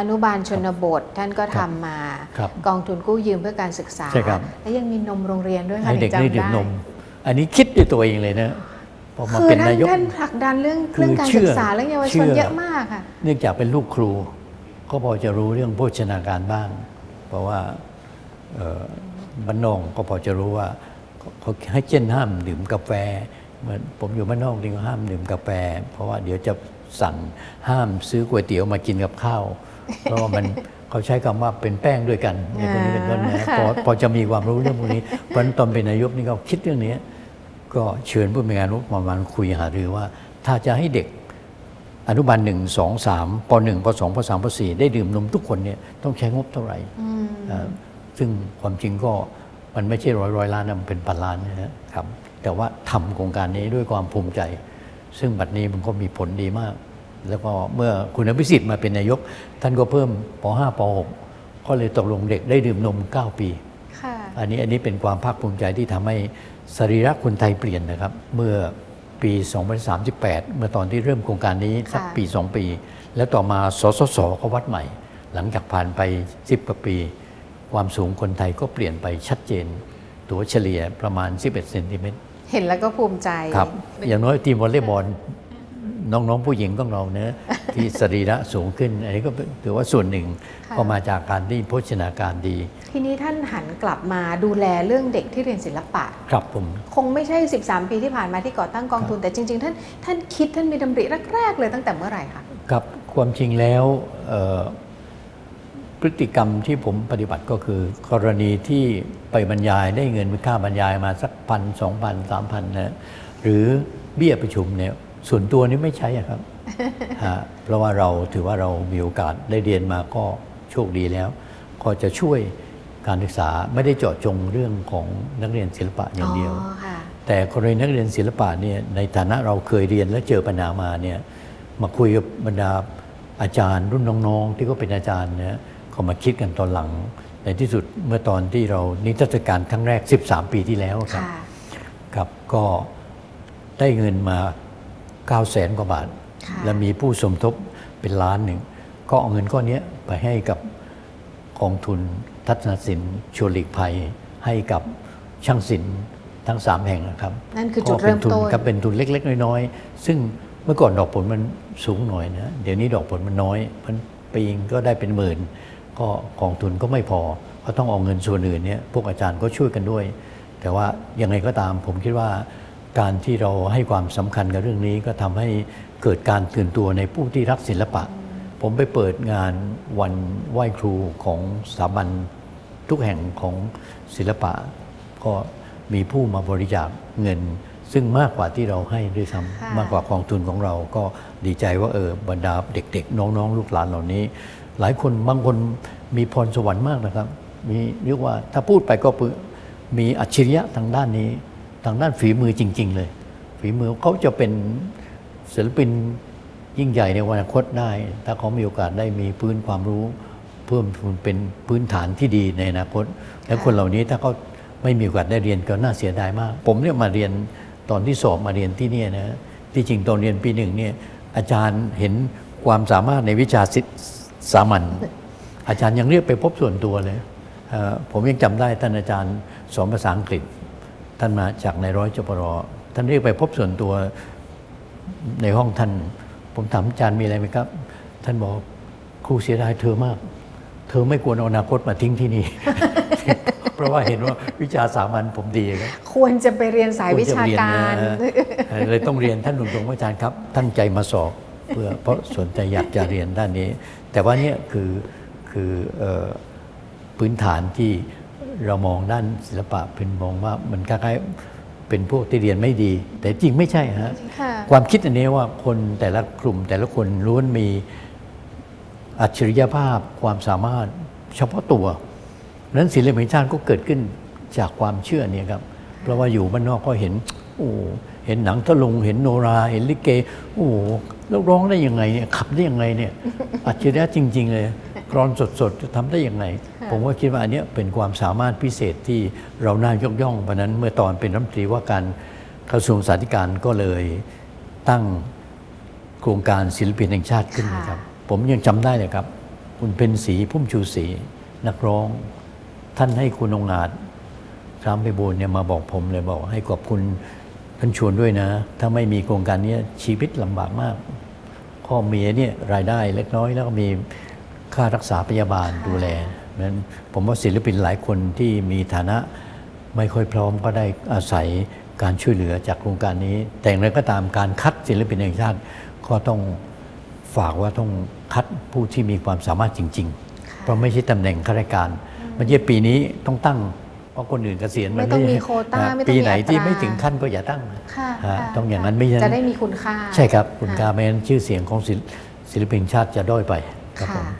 อนุบาลชนบทท่านก็ทำมาครับกองทุนกู้ยืมเพื่อการศึกษา ใช่ครับ และยังมีนมโรงเรียนด้วยค่ะให้เด็กถึงได้จำดื่มนม อันนี้คิดด้วยตัวเองเลยนะพอมาคือเป็นท่านนายก ท่านผลักดันเรื่องคือเรื่องการเชื่ศึอกษาเรื่องเยาวเชื่ชนอเยอะมากค่ะ เนื่องจากเป็นลูกครู ก็พอจะรู้เรื่องโภชนาการบ้าง เพราะว่าเอ่อบ้านนอกก็พอจะรู้ว่าเขาให้เช่นห้ามดื่มกาแฟเหมือนผมอยู่บ้านนอกนี่ก็ห้ามดื่มกาแฟ เพราะว่าเดี๋ยวจะสั่งห้ามซื้อก๋วยเตี๋ยวมากินกับข้าว เพราะว่ามันเขาใช้คำว่าเป็นแป้งด้วยกันในพวกนี้เป็นต้นนะค่ะพอพอจะมีความรู้เรื่องพวกนี้เพราะฉะนั้นตอนเป็นนายกนี่ก็คิดเรื่องนี้ ก็เชิญผู้มีงานรู้มาวันคุยหารือว่า ถ้าจะให้เด็กอนุบาลหนึ่งสองสามปหนึ่งปสองปสามปสี่ได้ดื่มนมทุกคนเนี่ยต้องใช้งบเท่าไหร่อ่าซึ่งความจริงก็มันไม่ใช่ร้อยร้อยล้านนะมันเป็นพันล้านนะครับ แต่ว่าทำโครงการนี้ด้วยความภูมิใจ ซึ่งบัดนี้มันก็มีผลดีมาก แล้วก็เมื่อคุณอภิสิทธิ์มาเป็นนายก ท่านก็เพิ่มป .5 ป .6 ก็เลยตกลงเด็กได้ดื่มนม 9 ปีค่ะอันนี้อันนี้เป็นความภาคภูมิใจที่ทำให้สรีระคนไทยเปลี่ยนนะครับ เมื่อปี 2038 เมื่อตอนที่เริ่มโครงการนี้สักค่ะปี 2 ปี แล้วต่อมาสสสก็วัดใหม่ หลังจากผ่านไป 10กว่าปี ความสูงคนไทยก็เปลี่ยนไปชัดเจน ตัวเฉลี่ยประมาณ 11เซนติเมตรเห็นแล้วก็ภูมิใจครับอย่างน้อยทีมวอลเลย์บอล น้องๆผู้หญิงของเราเนะที่สรีระสูงขึ้น อันนี้ก็ถือว่าส่วนหนึ่งค่ะก็มาจากการที่โภชนาการดี ทีนี้ท่านหันกลับมาดูแลเรื่องเด็กที่เรียนศิลปะ ครับผม คงไม่ใช่ 13 ปีที่ผ่านมาที่ก่อตั้งกองทุน แต่จริง ๆ ท่านท่านคิดท่านมีดำริแรก ๆ เลยตั้งแต่เมื่อไหร่คะครับความจริงแล้วเอ่อพฤติกรรมที่ผมปฏิบัติก็คือ กรณีที่ไปบรรยายได้เงินค่าบรรยายมาสักพันสองพันสามพันนะหรือเบี้ยประชุมเนี่ย ส่วนตัวนี้ไม่ใช้อะครับฮะเพราะว่าเราถือว่าเรามีโอกาสได้เรียนมาก็โชคดีแล้ว ก็จะช่วยการศึกษาไม่ได้เจาะจงเรื่องของนักเรียนศิลปะอย่างเดียวอ๋อค่ะแต่กรณีนักเรียนศิลปะเนี่ยในฐานะเราเคยเรียนและเจอปัญหามาเนี่ยมาคุยกับบรรดาอาจารย์รุ่นน้องๆ ที่ก็เป็นอาจารย์เนี่ยก็มาคิดกันตอนหลัง ในที่สุดเมื่อตอนที่เรานิทรรศการครั้งแรก 13 ปีที่แล้วครับค่ะครับก็ได้เงินมา 9 0 0แสนกว่าบาทค่ะและมีผู้สมทบเป็นล้านหนึ่ง ก็เอาเงินก้อนเนี้ยไปให้กับกองทุนทัศนศิลป์ชวนหลีกภัย ให้กับช่างศิลป์ทั้ง 3 แห่งนะครับ นั่นคือจุดก็เป็นทุนเริ่มต้นครับเป็นทุนเล็ก ๆ น้อยๆ ซึ่งเมื่อก่อนดอกผลมันสูงหน่อยนะ เดี๋ยวนี้ดอกผลมันน้อยมันปีงก็ได้เป็นหมื่น ก็กองทุนก็ไม่พอ ก็ต้องเอาเงินส่วนอื่นเนี่ยพวกอาจารย์ก็ช่วยกันด้วย แต่ว่ายังไงก็ตามผมคิดว่า การที่เราให้ความสำคัญกับเรื่องนี้ก็ทำให้เกิดการตื่นตัวในผู้ที่รักศิลปะ ผมไปเปิดงานวันไหว้ครูของสถาบันทุกแห่งของศิลปะ ก็มีผู้มาบริจาคเงิน ซึ่งมากกว่าที่เราให้ด้วยซ้ค่ะำมากกว่ากองทุนของเราก็ดีใจว่าเออบรรดาเด็ก ๆ น้องๆ ลูกหลานเหล่านี้ หลายคนบางคนมีพรสวรรค์มากนะครับ มีเรียกว่าถ้าพูดไปก็คือมีอัจฉริยะทางด้านนี้ ทางด้านฝีมือจริง ๆ เลย ฝีมือเขาจะเป็นศิลปินยิ่งใหญ่ในวันอนาคตได้ ถ้าเขามีโอกาสได้มีพื้นความรู้ เพิ่มพูนเป็นพื้นฐานที่ดีในอนาคต และคนเหล่านี้ถ้าเขาไม่มีโอกาสได้เรียนก็น่าเสียดายมาก ผมเนี่ยมาเรียนตอนที่สอบมาเรียนที่นี่นะที่จริงตอนเรียนปีหนึ่งเนี่ยอาจารย์เห็นความสามารถในวิชาศิลป์สามัญอาจารย์ยังเรียกไปพบส่วนตัวเลยผมยังจำได้ท่านอาจารย์สอนภาษาอังกฤษ ท่านมาจากในร้อยจปรท่านเรียกไปพบส่วนตัวในห้องท่าน ผมถามอาจารย์มีอะไรไหมครับ ท่านบอกครูเสียดายเธอมาก เธอไม่ควรเอาอนาคตมาทิ้งที่นี่ เพราะว่าเห็นว่าวิชาสามัญผมดีครับควรจะไปเรียนสายวิชาการควจะเรียนนะเลยต้องเรียนท่านหนุ่มๆอาจารย์ครับตั้งใจมาสอบเพื่อเพราะสนใจอยากจะเรียนด้านนี้ แต่ว่าเนี่ยคือคือเอ่อพื้นฐานที่ เรามองด้านศิลปะเป็นมองว่ามันคล้ายๆเป็นพวกที่เรียนไม่ดี แต่จริงไม่ใช่ฮะค่ะความคิดอันนี้ว่าคนแต่ละกลุ่มแต่ละคนล้วนมีอัจฉริยภาพความสามารถเฉพาะตัวดังนั้นศิลปินชาติก็เกิดขึ้นจากความเชื่อเนี่ยครับเพราะว่าอยู่บ้านนอกก็เห็นโอ้เห็นหนังตะลุงเห็นโนราเห็นลิเกโอ้แล้วร้องได้ยังไงเนี่ยขับได้ยังไงเนี่ยอัจฉริยะจริง ๆ เลยกรอนสดๆจะทำได้ยังไง ผมก็คิดว่าอันเนี้ยเป็นความสามารถพิเศษที่เราน่ายกย่องเพราะฉะนั้นเมื่อตอนเป็นรัฐมนตรีว่าการกระทรวงสาธารณการก็เลยตั้งโครงการศิลปินแห่งชาติขึ้นนะครับ ผมยังจำได้เลยครับ คุณเพ็ญศรีพุ่มชูศรีนักร้อง ท่านให้คุณองค์อาจรามไปบูลย์เนี่ยมาบอกผมเลยบอก ให้ขอบคุณท่านชวนด้วยนะ ถ้าไม่มีโครงการเนี้ยชีวิตลำบากมากพ่อเมียเนี่ยรายได้เล็กน้อยแล้วก็มีค่ารักษาพยาบาลดูแล นั้นผมว่าศิลปินหลายคนที่มีฐานะไม่ค่อยพร้อมก็ได้อาศัยการช่วยเหลือจากโครงการนี้ แต่อย่างไรก็ตามการคัดศิลปินแห่งชาติก็ต้องฝากว่าต้องคัดผู้ที่มีความสามารถจริง ๆ เพราะไม่ใช่ตำแหน่งข้าราชการไม่ใช่ปีนี้ต้องตั้งเพราะคนอื่นเกษียณไม่ต้องใช่มีโควต้าอ่ไม่ต้องปีมีไหนอัตราที่ไม่ถึงขั้นก็อย่าตั้งค่ะฮะค่ะต้องอย่างนั้นไม่ใช่จะได้มีคุณค่า ใช่ครับคุณค่าไม่งั้นชื่อเสียงของศิลศิลปินชาติจะด้อยไปครับผค่ะม